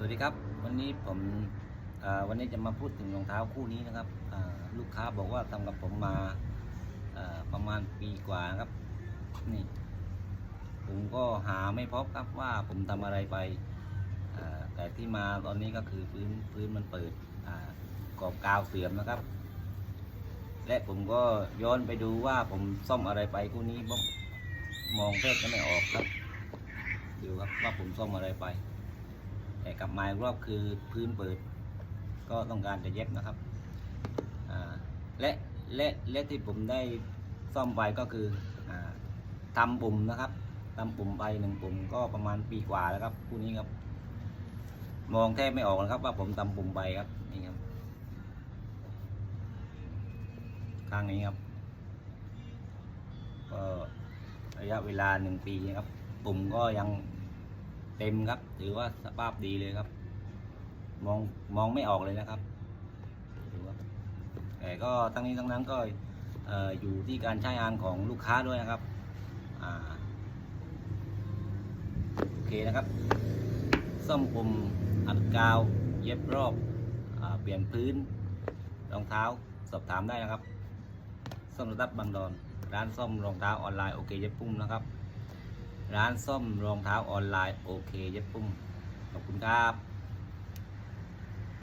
สวัสดีครับ วันนี้ผมวันนี้จะมาพูดถึงรองเท้าคู่นี้นะครับลูกค้าบอกว่าทำกับผมมาประมาณปีกว่าครับนี่ผมก็หาไม่พบครับว่าผมทำอะไรไปแต่ที่มาตอนนี้ก็คือพื้นพื้นมันเปิดกรอบกาวเสื่อมนะครับ และผมก็ย้อนไปดูว่าผมซ่อมอะไรไปคู่นี้มมองแทบจะไม่ออกครับดูครับว่าผมซ่อมอะไรไป แต่กลับมาอีกรอบคือพื้นเปิด ก็ต้องการจะเย็บนะครับและและและที่ผมได้ซ่อมไปก็คืออทำปุ่มนะครับทำปุ่มไปหนึ่งปุ่มก็ประมาณปีกว่าแล้วครับคู่นี้ครับ มองแทบไม่ออกนะครับ ว่าผมทำปุ่มไปครับนี่ครับข้างนี้ครับก็ระยะเวลาหนึ่งปีครับ ปุ่มก็ยัง เต็มครับ ถือว่าสภาพดีเลยครับ มองมองไม่ออกเลยนะครับดูครับแต่ก็ทั้งนี้ทั้งนั้นก็เอ่อยู่ที่การใช้งานของลูกค้าด้วยนะครับอโอเคนะครับซ่อมปุ่มอัดกาว เย็บรอบอเปลี่ยนพื้นรองเท้าสอบถามได้นะครับซ่อมระดับบางดอนร้านซ่อมรองเท้าออนไลน์โอเคเย็บปุ้มนะครับ ร้านซ่อมรองเท้าออนไลน์โอเคเย็บปุ้มขอบคุณครับ